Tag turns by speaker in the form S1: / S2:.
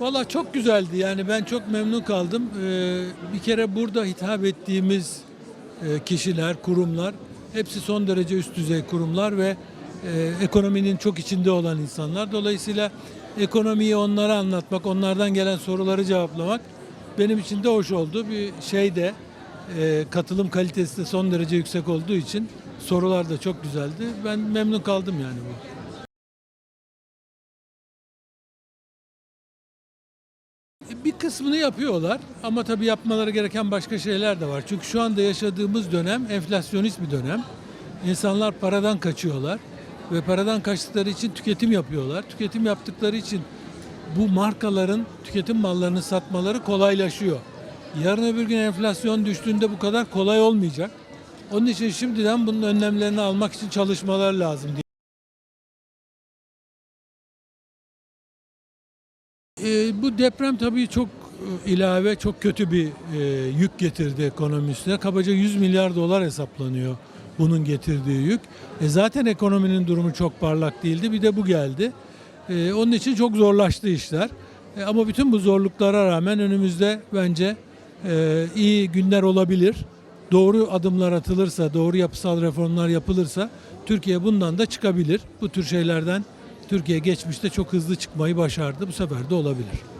S1: Valla çok güzeldi yani ben çok memnun kaldım. Ee, bir kere burada hitap ettiğimiz e, kişiler, kurumlar hepsi son derece üst düzey kurumlar ve e, ekonominin çok içinde olan insanlar. Dolayısıyla ekonomiyi onlara anlatmak, onlardan gelen soruları cevaplamak benim için de hoş oldu. Bir şey de e, katılım kalitesi de son derece yüksek olduğu için sorular da çok güzeldi. Ben memnun kaldım yani bu. Bir kısmını yapıyorlar ama tabii yapmaları gereken başka şeyler de var. Çünkü şu anda yaşadığımız dönem enflasyonist bir dönem. İnsanlar paradan kaçıyorlar ve paradan kaçtıkları için tüketim yapıyorlar. Tüketim yaptıkları için bu markaların tüketim mallarını satmaları kolaylaşıyor. Yarın öbür gün enflasyon düştüğünde bu kadar kolay olmayacak. Onun için şimdiden bunun önlemlerini almak için çalışmalar lazım diye. Ee, bu deprem tabii çok e, ilave, çok kötü bir e, yük getirdi ekonomi üstüne. Kabaca 100 milyar dolar hesaplanıyor bunun getirdiği yük. E, zaten ekonominin durumu çok parlak değildi. Bir de bu geldi. E, onun için çok zorlaştı işler. E, ama bütün bu zorluklara rağmen önümüzde bence e, iyi günler olabilir. Doğru adımlar atılırsa, doğru yapısal reformlar yapılırsa Türkiye bundan da çıkabilir. Bu tür şeylerden Türkiye geçmişte çok hızlı çıkmayı başardı. Bu sefer de olabilir.